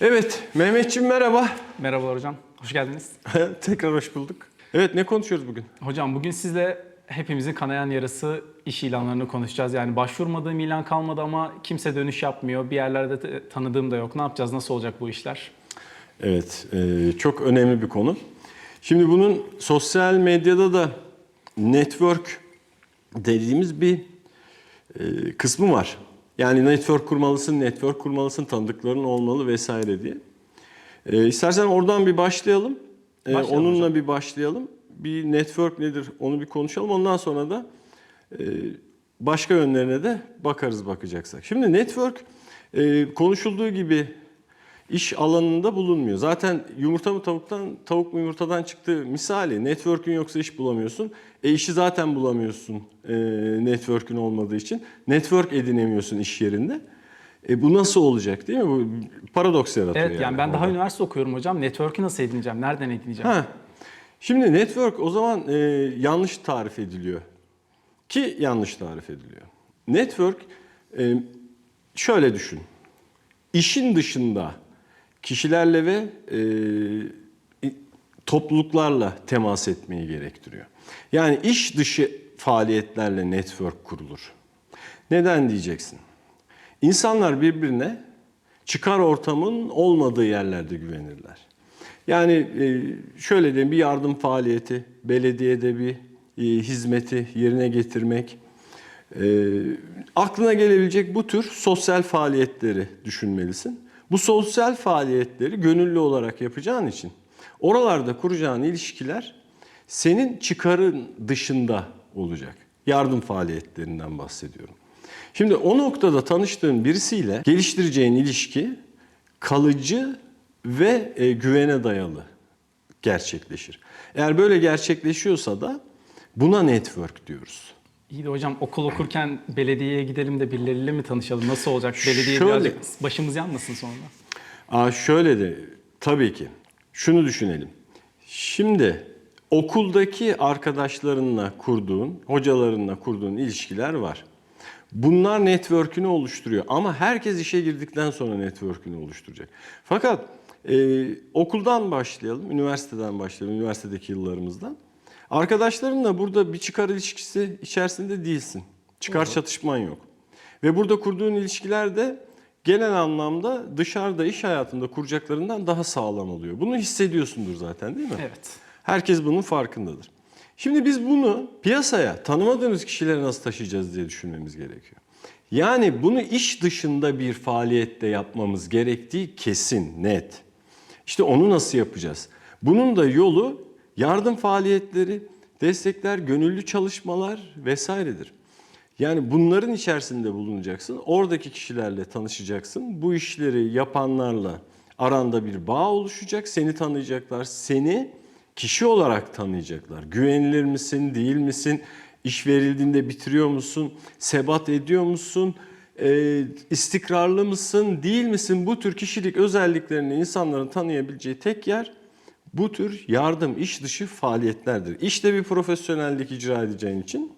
Evet, Mehmetciğim merhaba. Merhabalar hocam, hoş geldiniz. Tekrar hoş bulduk. Evet, ne konuşuyoruz bugün? Hocam bugün sizle hepimizin kanayan yarası iş ilanlarını konuşacağız. Yani başvurmadığım ilan kalmadı ama kimse dönüş yapmıyor. Bir yerlerde de tanıdığım da yok. Ne yapacağız, nasıl olacak bu işler? Evet, e, çok önemli bir konu. Şimdi bunun sosyal medyada da network dediğimiz bir e, kısmı var. Yani network kurmalısın, network kurmalısın, tanıdıkların olmalı vesaire diye. E, istersen oradan bir başlayalım. E, Başlayalım onunla hocam. bir başlayalım. Bir network nedir onu bir konuşalım. Ondan sonra da e, başka yönlerine de bakarız bakacaksak. Şimdi network e, konuşulduğu gibi iş alanında bulunmuyor. Zaten yumurta mı tavuktan, tavuk mu yumurtadan çıktı misali. Network'ün yoksa iş bulamıyorsun. E işi zaten bulamıyorsun e, network'ün olmadığı için. Network edinemiyorsun iş yerinde. E bu nasıl olacak değil mi? Bu paradoks yaratıyor. Evet, yani, ben daha orada. üniversite okuyorum hocam. Network'ü nasıl edineceğim, nereden edineceğim? Ha. Şimdi network o zaman e, yanlış tarif ediliyor. Ki yanlış tarif ediliyor. Network e, şöyle düşün. İşin dışında kişilerle ve e, topluluklarla temas etmeyi gerektiriyor. Yani iş dışı faaliyetlerle network kurulur. Neden diyeceksin? İnsanlar birbirine çıkar ortamın olmadığı yerlerde güvenirler. Yani e, şöyle diyeyim bir yardım faaliyeti, belediyede bir e, hizmeti yerine getirmek, e, aklına gelebilecek bu tür sosyal faaliyetleri düşünmelisin. Bu sosyal faaliyetleri gönüllü olarak yapacağın için oralarda kuracağın ilişkiler senin çıkarın dışında olacak. Yardım faaliyetlerinden bahsediyorum. Şimdi o noktada tanıştığın birisiyle geliştireceğin ilişki kalıcı ve e, güvene dayalı gerçekleşir. Eğer böyle gerçekleşiyorsa da buna network diyoruz. İyi de hocam okul okurken belediyeye gidelim de birileriyle mi tanışalım? Nasıl olacak? Belediye Şöyle. birazcık başımız yanmasın sonra. Aa şöyle de tabii ki. Şunu düşünelim. Şimdi okuldaki arkadaşlarınla kurduğun, hocalarınla kurduğun ilişkiler var. Bunlar network'ünü oluşturuyor ama herkes işe girdikten sonra network'ünü oluşturacak. Fakat e, okuldan başlayalım, üniversiteden başlayalım, üniversitedeki yıllarımızdan. Arkadaşlarınla burada bir çıkar ilişkisi içerisinde değilsin. Çıkar çatışman yok. Ve burada kurduğun ilişkiler de genel anlamda dışarıda iş hayatında kuracaklarından daha sağlam oluyor. Bunu hissediyorsundur zaten değil mi? Evet. Herkes bunun farkındadır. Şimdi biz bunu piyasaya tanımadığımız kişilere nasıl taşıyacağız diye düşünmemiz gerekiyor. Yani bunu iş dışında bir faaliyette yapmamız gerektiği kesin, net. İşte onu nasıl yapacağız? Bunun da yolu yardım faaliyetleri, destekler, gönüllü çalışmalar vesairedir. Yani bunların içerisinde bulunacaksın. Oradaki kişilerle tanışacaksın. Bu işleri yapanlarla aranda bir bağ oluşacak. Seni tanıyacaklar. Seni kişi olarak tanıyacaklar. Güvenilir misin, değil misin? İş verildiğinde bitiriyor musun? Sebat ediyor musun? Ee, istikrarlı mısın, değil misin? Bu tür kişilik özelliklerini insanların tanıyabileceği tek yer bu tür yardım, iş dışı faaliyetlerdir. İşte bir profesyonellik icra edeceğin için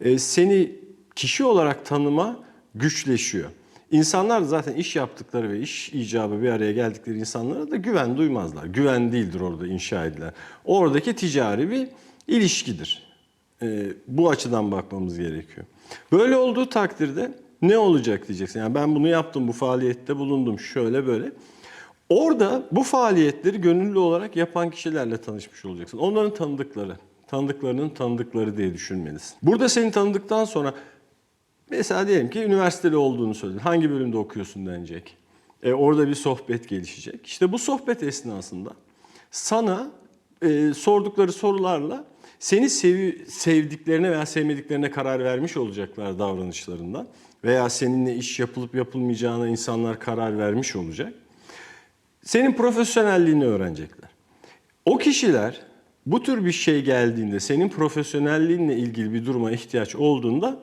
e, seni kişi olarak tanıma güçleşiyor. İnsanlar zaten iş yaptıkları ve iş icabı bir araya geldikleri insanlara da güven duymazlar. Güven değildir orada inşa edilen. Oradaki ticari bir ilişkidir. E, bu açıdan bakmamız gerekiyor. Böyle olduğu takdirde ne olacak diyeceksin. Yani ben bunu yaptım, bu faaliyette bulundum, şöyle böyle. Orada bu faaliyetleri gönüllü olarak yapan kişilerle tanışmış olacaksın. Onların tanıdıkları, tanıdıklarının tanıdıkları diye düşünmelisin. Burada seni tanıdıktan sonra mesela diyelim ki üniversiteli olduğunu söyledin. Hangi bölümde okuyorsun denecek. E, orada bir sohbet gelişecek. İşte bu sohbet esnasında sana e, sordukları sorularla seni sevi, sevdiklerine veya sevmediklerine karar vermiş olacaklar davranışlarından. Veya seninle iş yapılıp yapılmayacağına insanlar karar vermiş olacak senin profesyonelliğini öğrenecekler. O kişiler bu tür bir şey geldiğinde, senin profesyonelliğinle ilgili bir duruma ihtiyaç olduğunda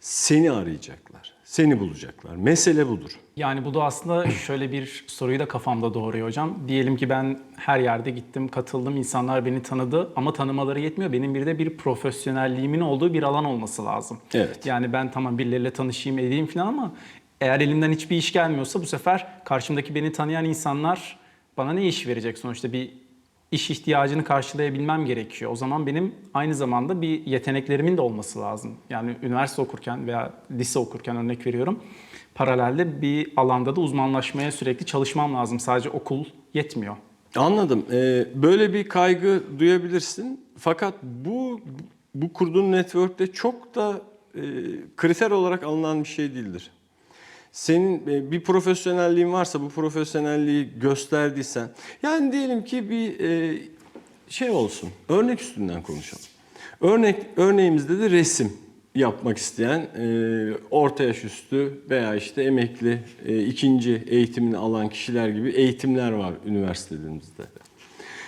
seni arayacaklar. Seni bulacaklar. Mesele budur. Yani bu da aslında şöyle bir soruyu da kafamda doğuruyor hocam. Diyelim ki ben her yerde gittim, katıldım, insanlar beni tanıdı ama tanımaları yetmiyor. Benim bir de bir profesyonelliğimin olduğu bir alan olması lazım. Evet. Yani ben tamam birileriyle tanışayım, edeyim falan ama Eğer elimden hiçbir iş gelmiyorsa bu sefer karşımdaki beni tanıyan insanlar bana ne iş verecek? Sonuçta bir iş ihtiyacını karşılayabilmem gerekiyor. O zaman benim aynı zamanda bir yeteneklerimin de olması lazım. Yani üniversite okurken veya lise okurken örnek veriyorum. Paralelde bir alanda da uzmanlaşmaya sürekli çalışmam lazım. Sadece okul yetmiyor. Anladım. Ee, böyle bir kaygı duyabilirsin. Fakat bu bu kurduğun network'te çok da e, kriter olarak alınan bir şey değildir. Senin e, bir profesyonelliğin varsa bu profesyonelliği gösterdiysen yani diyelim ki bir e, şey olsun. Örnek üstünden konuşalım. Örnek örneğimizde de resim yapmak isteyen e, orta yaş üstü veya işte emekli ikinci eğitimini alan kişiler gibi eğitimler var üniversitelerimizde.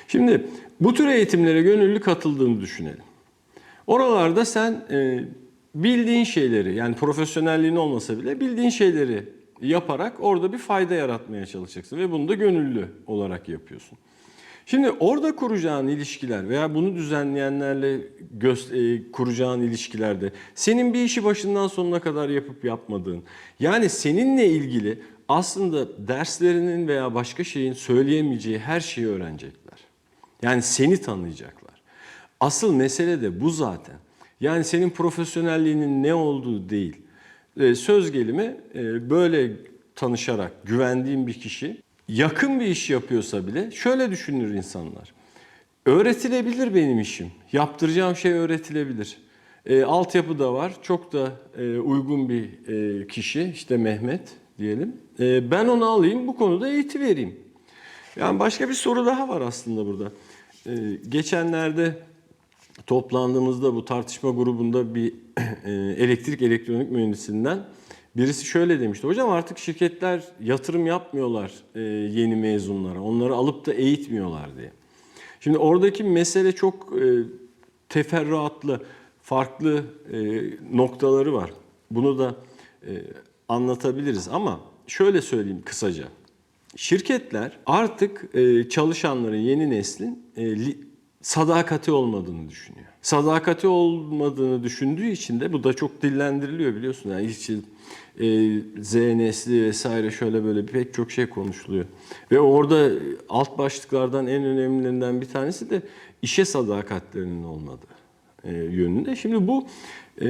Şimdi bu tür eğitimlere gönüllü katıldığını düşünelim. Oralarda sen bildiğin şeyleri yani profesyonelliğin olmasa bile bildiğin şeyleri yaparak orada bir fayda yaratmaya çalışacaksın ve bunu da gönüllü olarak yapıyorsun. Şimdi orada kuracağın ilişkiler veya bunu düzenleyenlerle e, kuracağın ilişkilerde senin bir işi başından sonuna kadar yapıp yapmadığın yani seninle ilgili aslında derslerinin veya başka şeyin söyleyemeyeceği her şeyi öğrenecekler. Yani seni tanıyacaklar. Asıl mesele de bu zaten. Yani senin profesyonelliğinin ne olduğu değil. E, söz gelimi e, böyle tanışarak güvendiğim bir kişi yakın bir iş yapıyorsa bile şöyle düşünür insanlar. Öğretilebilir benim işim. Yaptıracağım şey öğretilebilir. E, altyapı da var. Çok da e, uygun bir e, kişi. işte Mehmet diyelim. E, ben onu alayım bu konuda eğitim vereyim. Yani başka bir soru daha var aslında burada. E, geçenlerde toplandığımızda bu tartışma grubunda bir e, elektrik elektronik mühendisinden birisi şöyle demişti. Hocam artık şirketler yatırım yapmıyorlar e, yeni mezunlara. Onları alıp da eğitmiyorlar diye. Şimdi oradaki mesele çok e, teferruatlı, farklı noktaları var. Bunu da anlatabiliriz ama şöyle söyleyeyim kısaca. Şirketler artık çalışanların yeni neslin li- sadakati olmadığını düşünüyor. Sadakati olmadığını düşündüğü için de bu da çok dillendiriliyor biliyorsun. Yani hiç e, Z nesli vesaire şöyle böyle pek çok şey konuşuluyor. Ve orada alt başlıklardan en önemlilerinden bir tanesi de işe sadakatlerinin olmadığı e, yönünde. Şimdi bu e,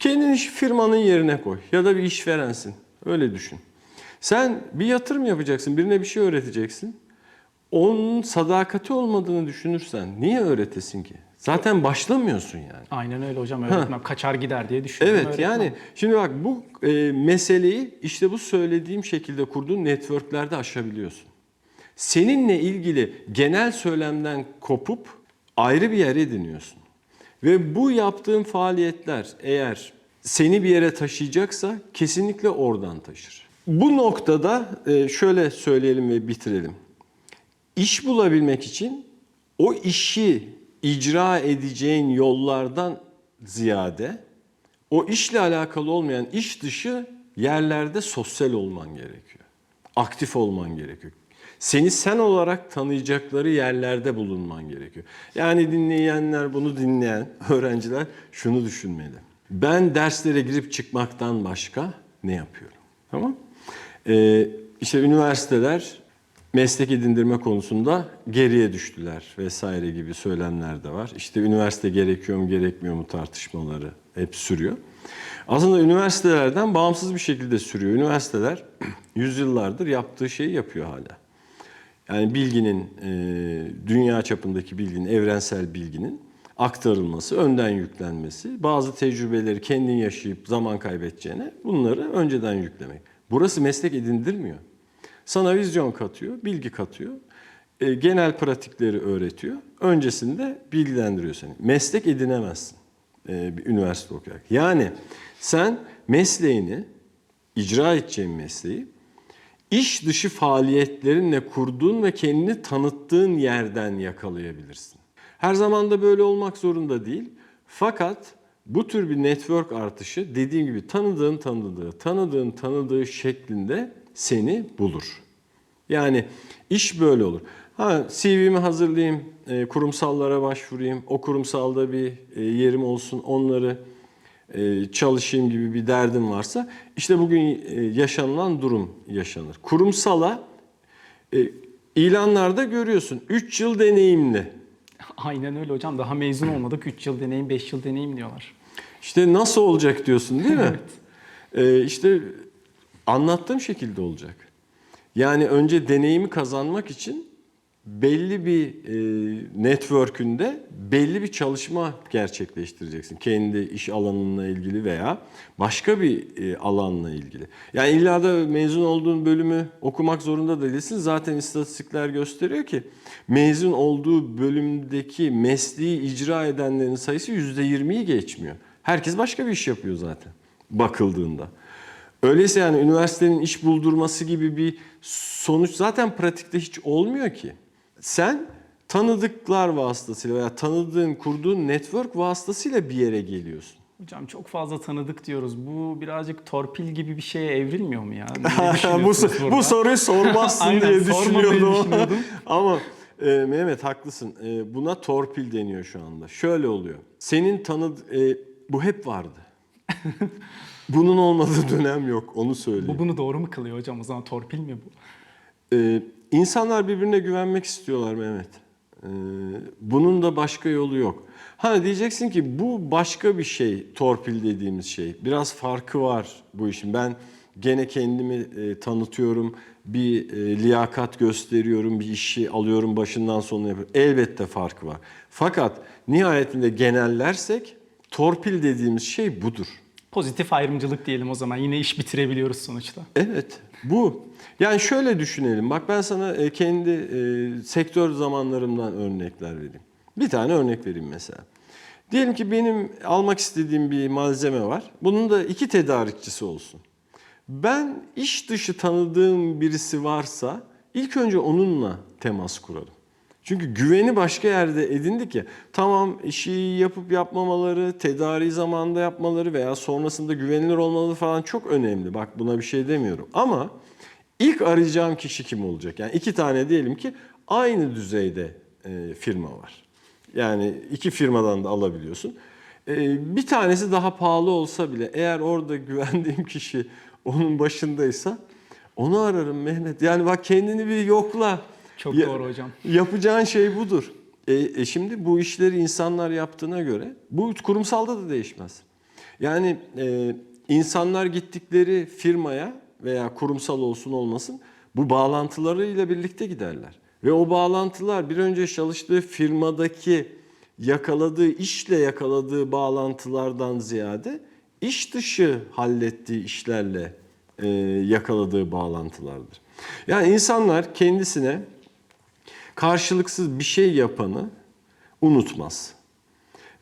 kendini firmanın yerine koy ya da bir işverensin. Öyle düşün. Sen bir yatırım yapacaksın, birine bir şey öğreteceksin. Onun sadakati olmadığını düşünürsen niye öğretesin ki? Zaten başlamıyorsun yani. Aynen öyle hocam öğretmem. Kaçar gider diye düşünüyorum. Evet yani şimdi bak bu e, meseleyi işte bu söylediğim şekilde kurduğun networklerde aşabiliyorsun. Seninle ilgili genel söylemden kopup ayrı bir yer ediniyorsun. Ve bu yaptığın faaliyetler eğer seni bir yere taşıyacaksa kesinlikle oradan taşır. Bu noktada e, şöyle söyleyelim ve bitirelim. İş bulabilmek için o işi icra edeceğin yollardan ziyade o işle alakalı olmayan iş dışı yerlerde sosyal olman gerekiyor. Aktif olman gerekiyor. Seni sen olarak tanıyacakları yerlerde bulunman gerekiyor. Yani dinleyenler, bunu dinleyen öğrenciler şunu düşünmeli. Ben derslere girip çıkmaktan başka ne yapıyorum? Tamam? Ee, işte üniversiteler meslek edindirme konusunda geriye düştüler vesaire gibi söylemler de var. İşte üniversite gerekiyor mu gerekmiyor mu tartışmaları hep sürüyor. Aslında üniversitelerden bağımsız bir şekilde sürüyor. Üniversiteler yüzyıllardır yaptığı şeyi yapıyor hala. Yani bilginin, e, dünya çapındaki bilginin, evrensel bilginin aktarılması, önden yüklenmesi, bazı tecrübeleri kendin yaşayıp zaman kaybedeceğine bunları önceden yüklemek. Burası meslek edindirmiyor. Sana vizyon katıyor, bilgi katıyor, e, genel pratikleri öğretiyor. Öncesinde bilgilendiriyor seni. Meslek edinemezsin e, bir üniversite okuyarak. Yani sen mesleğini, icra edeceğin mesleği iş dışı faaliyetlerinle kurduğun ve kendini tanıttığın yerden yakalayabilirsin. Her zaman da böyle olmak zorunda değil. Fakat bu tür bir network artışı dediğim gibi tanıdığın tanıdığı, tanıdığın tanıdığı şeklinde seni bulur. Yani iş böyle olur. Ha CV'mi hazırlayayım, e, kurumsallara başvurayım, o kurumsalda bir e, yerim olsun, onları e, çalışayım gibi bir derdin varsa işte bugün e, yaşanılan durum yaşanır. Kurumsala e, ilanlarda görüyorsun 3 yıl deneyimli. Aynen öyle hocam. Daha mezun olmadık. 3 yıl deneyim, 5 yıl deneyim diyorlar. İşte nasıl olacak diyorsun değil mi? Evet. Ee, işte anlattığım şekilde olacak. Yani önce deneyimi kazanmak için belli bir e, network'ünde belli bir çalışma gerçekleştireceksin. Kendi iş alanınla ilgili veya başka bir e, alanla ilgili. Yani illa da mezun olduğun bölümü okumak zorunda da değilsin. Zaten istatistikler gösteriyor ki mezun olduğu bölümdeki mesleği icra edenlerin sayısı %20'yi geçmiyor. Herkes başka bir iş yapıyor zaten bakıldığında. Öyleyse yani üniversitenin iş buldurması gibi bir sonuç zaten pratikte hiç olmuyor ki. Sen tanıdıklar vasıtasıyla veya tanıdığın, kurduğun network vasıtasıyla bir yere geliyorsun. Hocam çok fazla tanıdık diyoruz. Bu birazcık torpil gibi bir şeye evrilmiyor mu ya? Ne bu, bu soruyu sormazsın Aynen, diye düşünüyordum. Ama e, Mehmet haklısın. E, buna torpil deniyor şu anda. Şöyle oluyor. Senin tanıd e, bu hep vardı. Bunun olmadığı dönem yok. Onu söyleyeyim. Bu bunu doğru mu kılıyor hocam? O zaman torpil mi bu? Ee, insanlar birbirine güvenmek istiyorlar Mehmet. Ee, bunun da başka yolu yok. Ha diyeceksin ki bu başka bir şey, torpil dediğimiz şey. Biraz farkı var bu işin. Ben gene kendimi e, tanıtıyorum, bir e, liyakat gösteriyorum, bir işi alıyorum başından sonuna yapıyorum. Elbette farkı var. Fakat nihayetinde genellersek torpil dediğimiz şey budur. Pozitif ayrımcılık diyelim o zaman. Yine iş bitirebiliyoruz sonuçta. Evet, bu. Yani şöyle düşünelim. Bak ben sana e, kendi e, sektör zamanlarımdan örnekler vereyim. Bir tane örnek vereyim mesela. Diyelim ki benim almak istediğim bir malzeme var. Bunun da iki tedarikçisi olsun. Ben iş dışı tanıdığım birisi varsa ilk önce onunla temas kurarım. Çünkü güveni başka yerde edindik ya. Tamam işi yapıp yapmamaları, tedariği zamanında yapmaları veya sonrasında güvenilir olmaları falan çok önemli. Bak buna bir şey demiyorum. Ama ilk arayacağım kişi kim olacak? Yani iki tane diyelim ki aynı düzeyde e, firma var. Yani iki firmadan da alabiliyorsun. E, bir tanesi daha pahalı olsa bile eğer orada güvendiğim kişi onun başındaysa onu ararım Mehmet. Yani bak kendini bir yokla. Çok Ya- doğru hocam. Yapacağın şey budur. E, e şimdi bu işleri insanlar yaptığına göre bu kurumsalda da değişmez. Yani e, insanlar gittikleri firmaya veya kurumsal olsun olmasın bu bağlantılarıyla birlikte giderler. Ve o bağlantılar bir önce çalıştığı firmadaki yakaladığı işle yakaladığı bağlantılardan ziyade iş dışı hallettiği işlerle e, yakaladığı bağlantılardır. Yani insanlar kendisine karşılıksız bir şey yapanı unutmaz.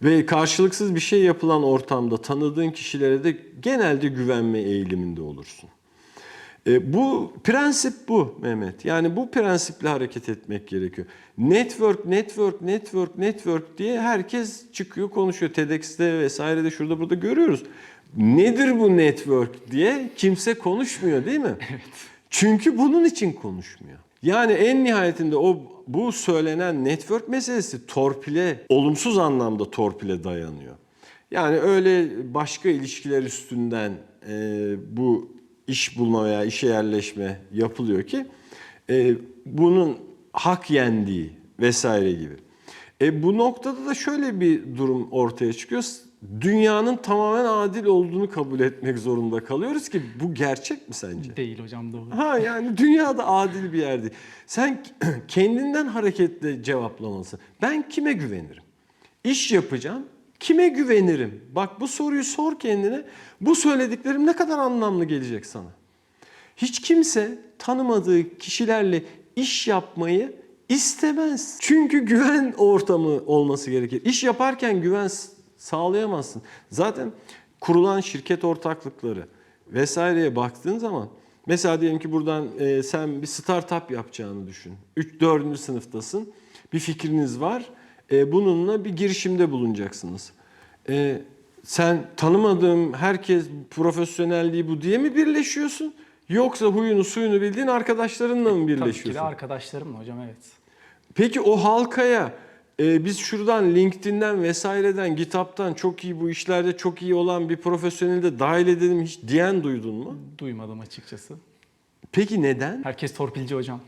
Ve karşılıksız bir şey yapılan ortamda tanıdığın kişilere de genelde güvenme eğiliminde olursun. E, bu prensip bu Mehmet. Yani bu prensiple hareket etmek gerekiyor. Network, network, network, network diye herkes çıkıyor konuşuyor. TEDx'te vesairede şurada burada görüyoruz. Nedir bu network diye kimse konuşmuyor değil mi? Evet. Çünkü bunun için konuşmuyor. Yani en nihayetinde o bu söylenen network meselesi torpile, olumsuz anlamda torpile dayanıyor. Yani öyle başka ilişkiler üstünden e, bu iş bulma veya işe yerleşme yapılıyor ki e, bunun hak yendiği vesaire gibi. E, bu noktada da şöyle bir durum ortaya çıkıyor. Dünyanın tamamen adil olduğunu kabul etmek zorunda kalıyoruz ki bu gerçek mi sence? Değil hocam doğru. Ha yani dünyada adil bir yer değil. Sen kendinden hareketle cevaplamalısın. Ben kime güvenirim? İş yapacağım. Kime güvenirim? Bak bu soruyu sor kendine. Bu söylediklerim ne kadar anlamlı gelecek sana? Hiç kimse tanımadığı kişilerle iş yapmayı istemez. Çünkü güven ortamı olması gerekir. İş yaparken güven sağlayamazsın. Zaten kurulan şirket ortaklıkları vesaireye baktığın zaman mesela diyelim ki buradan e, sen bir startup yapacağını düşün. 3 4. sınıftasın. Bir fikriniz var. E, bununla bir girişimde bulunacaksınız. E, sen tanımadığım herkes profesyonelliği bu diye mi birleşiyorsun? Yoksa huyunu suyunu bildiğin arkadaşlarınla mı Tabii ki de birleşiyorsun? arkadaşlarımla hocam evet. Peki o halkaya e, biz şuradan LinkedIn'den vesaireden, GitHub'tan çok iyi bu işlerde çok iyi olan bir profesyoneli de dahil edelim hiç diyen duydun mu? Duymadım açıkçası. Peki neden? Herkes torpilci hocam.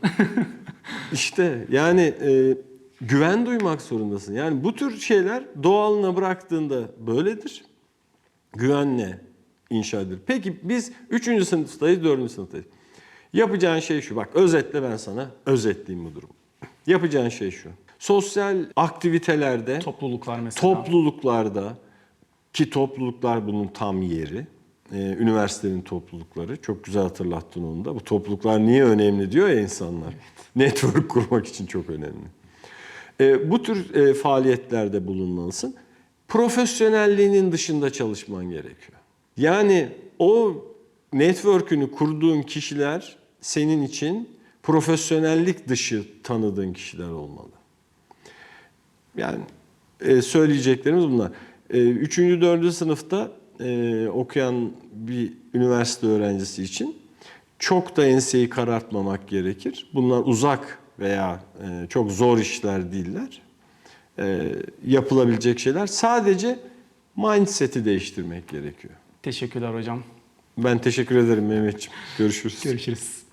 İşte yani e, güven duymak zorundasın. Yani bu tür şeyler doğalına bıraktığında böyledir. Güvenle inşa edilir. Peki biz 3. sınıftayız, 4. sınıftayız. Yapacağın şey şu. Bak özetle ben sana özetleyeyim bu durumu. Yapacağın şey şu. Sosyal aktivitelerde, Topluluklar mesela. topluluklarda ki topluluklar bunun tam yeri. Ee, üniversitenin toplulukları. Çok güzel hatırlattın onu da. Bu topluluklar niye önemli diyor ya insanlar. Network kurmak için çok önemli. Ee, bu tür e, faaliyetlerde bulunmalısın. Profesyonelliğinin dışında çalışman gerekiyor. Yani o network'ünü kurduğun kişiler senin için profesyonellik dışı tanıdığın kişiler olmalı. Yani e, söyleyeceklerimiz bunlar. E, üçüncü, dördüncü sınıfta e, okuyan bir üniversite öğrencisi için çok da enseyi karartmamak gerekir. Bunlar uzak veya e, çok zor işler değiller. E, yapılabilecek şeyler. Sadece mindset'i değiştirmek gerekiyor. Teşekkürler hocam. Ben teşekkür ederim Mehmetciğim. Görüşürüz. Görüşürüz.